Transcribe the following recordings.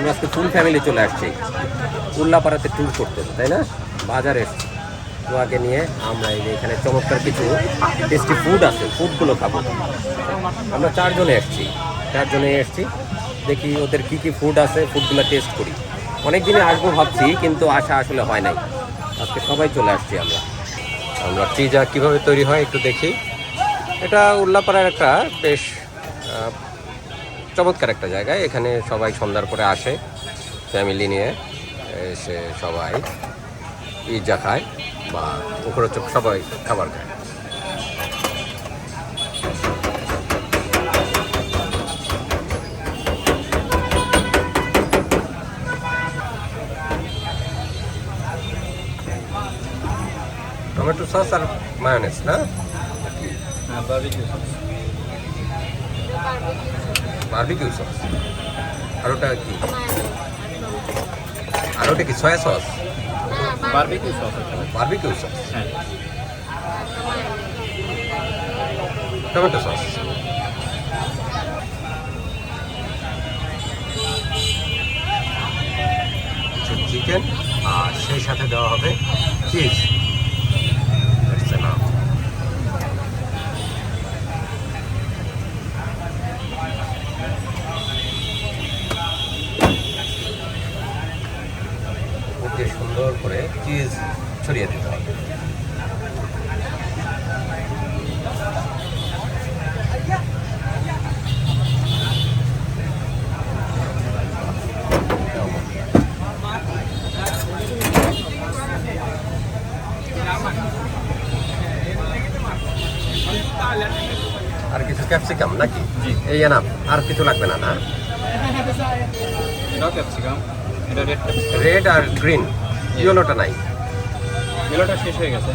আমরা আজকে full family চলে আসছি। উল্লাপাড়াতে ট্যুর করতে তাই না? বাজারে তোয়াকে নিয়ে আমরা এই যে এখানে চমৎকার কিছু টেস্টি ফুড আছে ফুডগুলো খাব। আমরা চারজনে এসছি চারজনে এসছি। দেখি ওদের কি কি ফুড আছে ফুডগুলো টেস্ট করি। অনেক দিনে আসব ভাবছি, কিন্তু আসা আসলে হয় নাই। আজকে সবাই চলে আসছি আমরা। আমরা পিজা কীভাবে তৈরি হয় একটু দেখি। এটা উল্লাপাড়ার একটা বেশ চমৎকার একটা জায়গায় এখানে সবাই সন্ধ্যার পরে আসে ফ্যামিলি নিয়ে এসে সবাই পিৎজা খায় বা মুখরোচক সবাই খাবার খায়। টমেটো সস আর মায়োনেজ না? হ্যাঁ বারবিকিউ সস। আর ওটা কি? আর ওটা কি soya sauce? Barbecue sauce barbecue sauce. হ্যাঁ। Tomato sauce. চিকেন আর সেই সাথে দেওয়া হবে চিজ ওকে সুন্দর করে চিজ ছড়িয়ে দিতে হবে আর কিছু ক্যাপসিকাম নাকি জি। এই না আর কিছু লাগবে না না এটাও ক্যাপসিকাম এটা রেড রেড আর গ্রিন ইয়েলোটা নাই ইয়েলোটা শেষ হয়ে গেছে।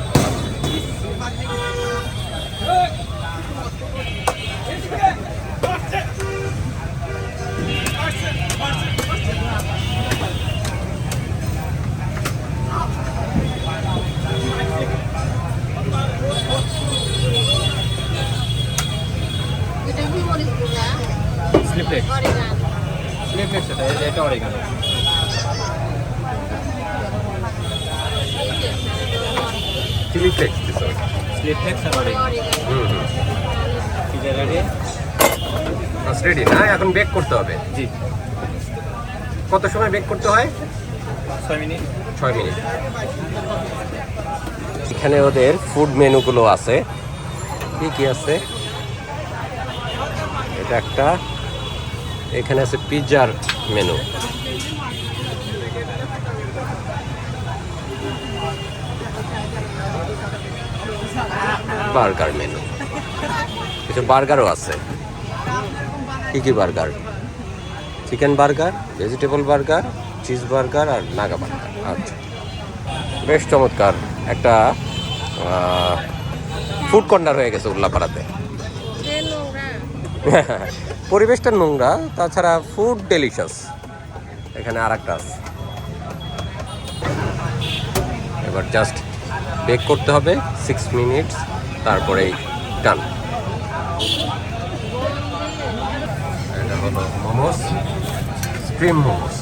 স্লিপলেক্স অরিগান স্লিপলেক্স এটা এটা- এটা অরিগানো ফ্লেক্স দিছো স্লিপলেক্স আর হুম হুম। পিজা রেডি রেডি না? এখন বেক করতে হবে। জি। কত সময় বেক করতে হয়? ছয় মিনিট। ছয় মিনিট। এখানে ওদের ফুড মেনুগুলো আছে। কি কি আছে? এটা একটা। এখানে আছে পিৎজার মেনু বার্গার মেনু। কিছু বার্গারও আছে। কি কি burger? Chicken burger, vegetable burger, cheese burger আর নাগা বার্গার। আচ্ছা বেশ চমৎকার একটা ফুড কর্নার হয়ে গেছে উল্লাপাড়াতে। পরিবেশটা নোংরা, তাছাড়া ফুড ডেলিশাস এখানে আর একটা আছে। এবার জাস্ট বেক করতে হবে সিক্স মিনিটস তারপরেই ডান এটা হলো মোমোস স্ট্রিম মোমোস।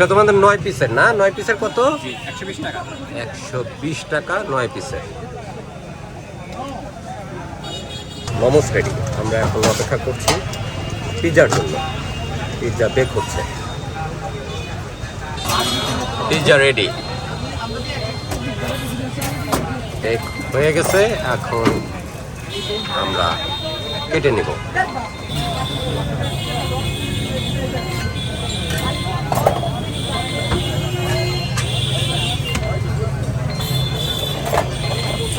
এটা তোমাদের নয় পিসের না? নয় পিসের কত? একশো বিশ টাকা। নয় পিসের মোমোস রেডি আমরা এখন অপেক্ষা করছি পিৎজার জন্য। পিৎজা বেক হচ্ছে। পিৎজা রেডি বেক হয়ে গেছে এখন আমরা কেটে নিব।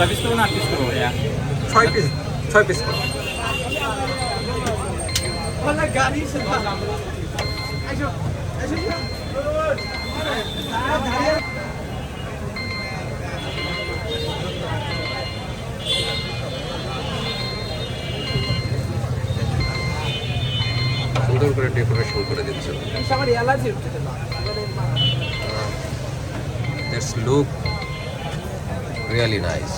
ছয় পিস করব না আট পিস করব ভাইয়া? ছয় পিস ছয় পিস করো। সুন্দর করে ডেকোরেশন করে দিচ্ছে। লুক রিয়েলি নাইস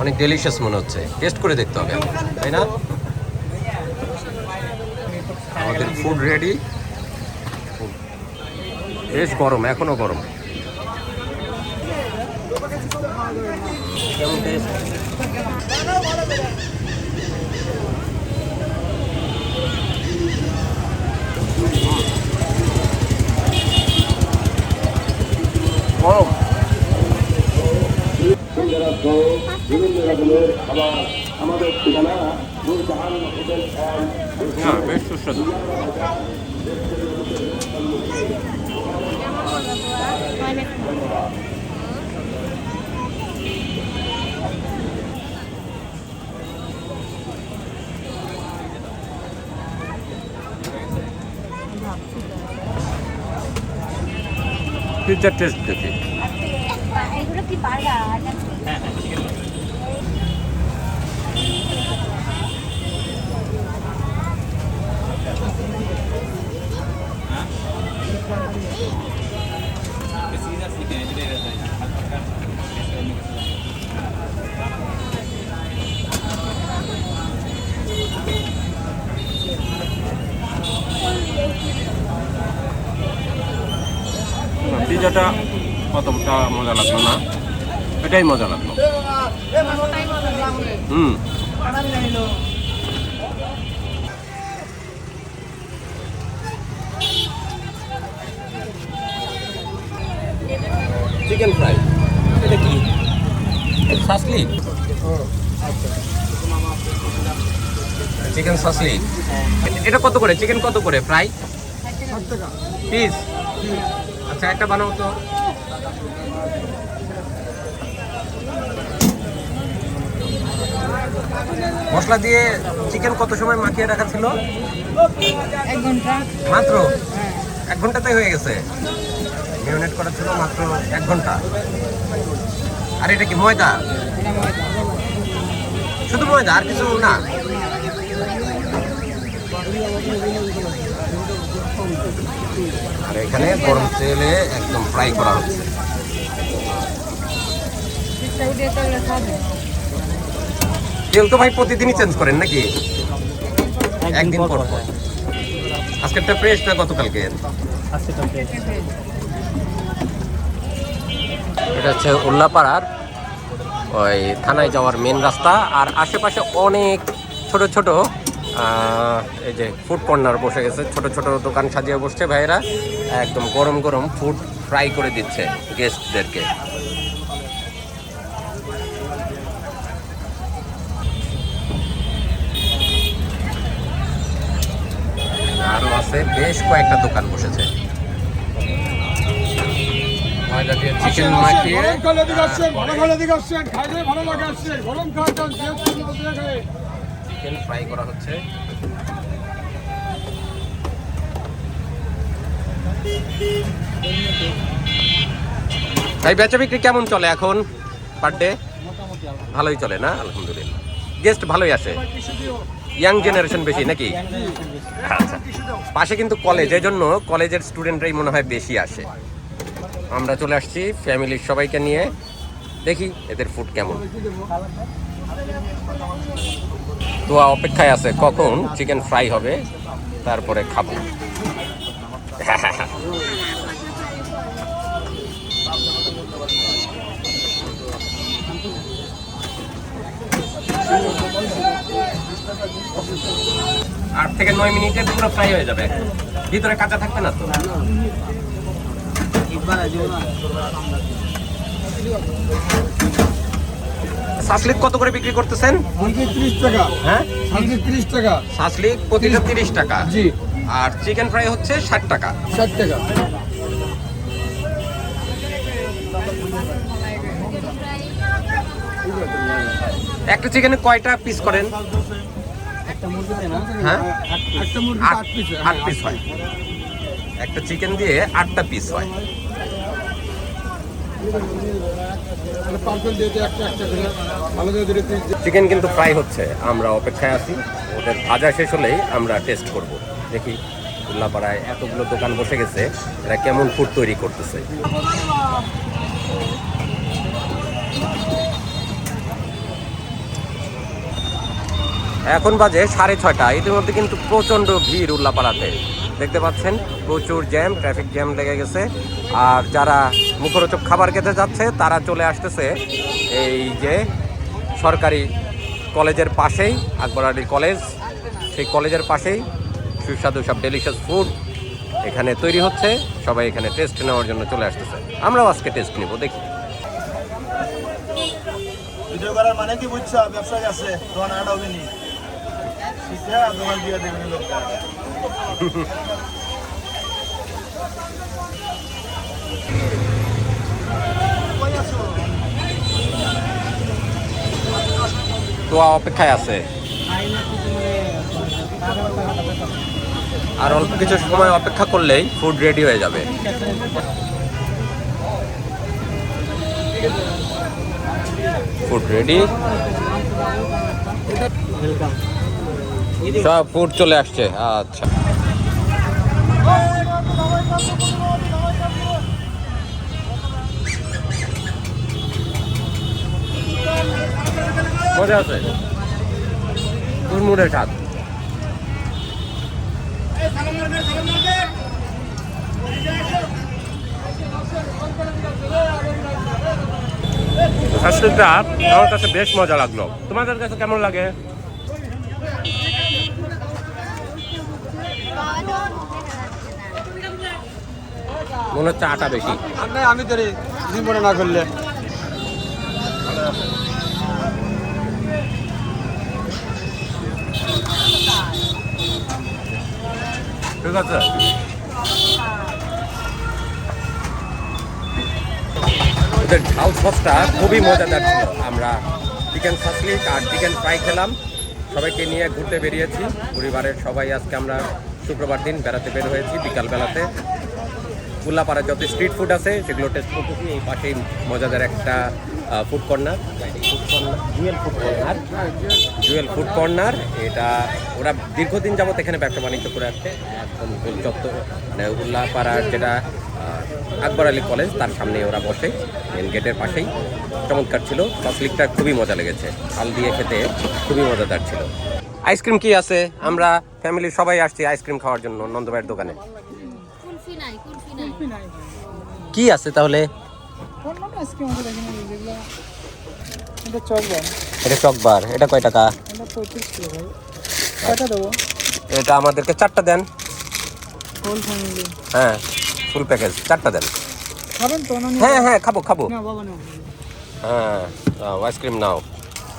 অনেক ডেলিশিয়াস মনে হচ্ছে। টেস্ট করে দেখতে হবে তাই না? আমাদের ফুড রেডি বেশ গরম, এখনও গরম। কেমন গরম না বেশ সুস্বাদু পিৎজার টেস্ট দেখি। এগুলো কি বার্গার হ্যাঁ হ্যাঁ চিকেন সিজার পিৎজাটা অতটা মজা লাগল না। এটাই মজা লাগল। হুম। সাসলি চিকেন সাসলি এটা কত করে? চিকেন কত করে? ফ্রাই পিস আচ্ছা একটা বানাও তো। মশলা দিয়ে চিকেন কত সময় মাখিয়ে রাখা ছিল? এক ঘণ্টা। মাত্র? এক ঘন্টাতেই হয়ে গেছে। মেরিনেট করা ছিল মাত্র এক ঘণ্টা। আর এটা কি ময়দা? শুধু ময়দা আর কিছু না? আর এখানে গরম তেলে একদম ফ্রাই করা হচ্ছে। তেল তো ভাই প্রতিদিনই চেঞ্জ করেন নাকি? একদিন পর পর আজকেরটা ফ্রেশ না গতকালকে? এটা হচ্ছে উল্লাপাড়ার ওই থানায় যাওয়ার মেন রাস্তা। আর আশেপাশে অনেক ছোট ছোট এই যে ফুড কর্নার বসে গেছে। ছোট ছোট দোকান সাজিয়ে বসছে ভাইয়েরা। একদম গরম গরম ফুড ফ্রাই করে দিচ্ছে গেস্টদেরকে আরও আছে, বেশ কয়েকটা দোকান বসেছে ময়দা দিয়ে চিকেন মাখিয়ে গরম খালে দিকে আসছেন ভালো খালে দিকে আসছেন খাইলে ভালো লাগে আসছেন গরম চিকেন ফ্রাই করা হচ্ছে। ভাই বেচা বিক্রি কেমন চলে এখন পার ডে ভালোই চলে না? আলহামদুলিল্লাহ। গেস্ট ভালোই আসে ইয়াং জেনারেশন বেশি নাকি? আচ্ছা। পাশে কিন্তু কলেজ এই জন্য কলেজের স্টুডেন্টরাই মনে হয় বেশি আসে। আমরা চলে আসছি ফ্যামিলির সবাইকে নিয়ে। দেখি এদের ফুড কেমন। তো অপেক্ষায় আছে কখন চিকেন ফ্রাই হবে, তারপরে খাব। আট থেকে নয় মিনিটে পুরো ফ্রাই হয়ে যাবে। ভিতরে কাঁচা থাকবে না তো? সাসলিক কত করে বিক্রি করতেছেন? টাকা। হ্যাঁ? টাকা। সাসলিক প্রতিটা তিরিশ টাকা। জি। আর চিকেন ফ্রাই হচ্ছে ষাট টাকা। ষাট টাকা। একটা চিকেনে কয়টা পিস করেন? হ্যাঁ? আট পিস হয়। একটা চিকেন দিয়ে আটটা পিস হয় পার্সেল দিয়ে দিই একটা একটা করে ভালো করে দিলে পিস চিকেন কিন্তু ফ্রাই হচ্ছে, আমরা অপেক্ষায় আছি। ওদের ভাজা শেষ হলেই আমরা টেস্ট করব। দেখি উল্লাপাড়ায় এতগুলো দোকান বসে গেছে, এরা কেমন ফুড তৈরি করতেছে। এখন বাজে সাড়ে ছয়টা, ইতিমধ্যে কিন্তু প্রচণ্ড ভিড় উল্লাপাড়াতে। দেখতে পাচ্ছেন, প্রচুর জ্যাম ট্রাফিক জ্যাম লেগে গেছে। আর যারা মুখরোচক খাবার খেতে যাচ্ছে, তারা চলে আসতেছে এই যে সরকারি কলেজের পাশেই আকবর আলী কলেজ। সেই কলেজের পাশেই সুস্বাদু সব ডেলিশিয়াস ফুড এখানে তৈরি হচ্ছে। সবাই এখানে টেস্ট নেওয়ার জন্য চলে আসতেছে। আমরাও আজকে টেস্ট নিব, দেখি। ভিডিও করার মানে কি বুঝছ? ব্যবসায় আছে আটা হবে নি দিয়ে দেবেন লোকটা। তো অপেক্ষায় আছে। আর অল্প কিছু সময় অপেক্ষা করলেই ফুড রেডি হয়ে যাবে। ফুড রেডি সব ফুড চলে আসছে আচ্ছা। মজা আছে? আমার কাছে বেশ মজা লাগল। তোমাদের কাছে কেমন লাগে? মনে হচ্ছে আটা বেশি। আমি তো জীবনে না করলে। ঠিক আছে। ওদের ঝাল সসটা খুবই মজাদার ছিল। আমরা চিকেন সাসলিক আর চিকেন ফ্রাই খেলাম। সবাইকে নিয়ে ঘুরতে বেরিয়েছি। পরিবারের সবাই আজকে আমরা শুক্রবার দিন বেড়াতে বের হয়েছি বিকালবেলাতে। উল্লাপাড়ার যত স্ট্রিট ফুড আছে সেগুলো টেস্ট করতেছি এই পাশেই মজাদার একটা food corner food corner Jewel food corner Jewel food corner এটা ওরা দীর্ঘদিন যাবত এখানে ব্যবসা বাণিজ্য করে আসছে। একদম চত্বর মানে উল্লাপাড়ার যেটা আকবর আলী কলেজ তার সামনে ওরা বসে মেন গেটের পাশেই। চমৎকার ছিল। সসলিকটা খুবই মজা লেগেছে। হাল দিয়ে খেতে খুবই মজাদার ছিল। আইসক্রিম কি আছে? আমরা ফ্যামিলির সবাই আসছি আইসক্রিম খাওয়ার জন্য নন্দভাইয়ের দোকানে কুলফি নাই কুলফি নাই কি আছে তাহলে? এটা চকবার। এটা কয় টাকা? এটা আমাদেরকে চারটা দেন। হ্যাঁ ফুল প্যাকেজ চারটা দেন। হ্যাঁ হ্যাঁ খাব খাব। হ্যাঁ আইসক্রিম নাও।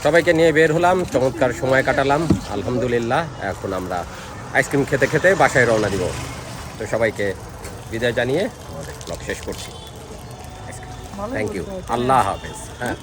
সবাইকে নিয়ে বের হলাম চমৎকার সময় কাটালাম। আলহামদুলিল্লাহ এখন আমরা আইসক্রিম খেতে খেতে বাসায় রওনা দিব। তো সবাইকে বিদায় জানিয়ে আমাদের ব্লগ শেষ করছি। থ্যাংক ইউ আল্লাহ হাফেজ। হ্যাঁ।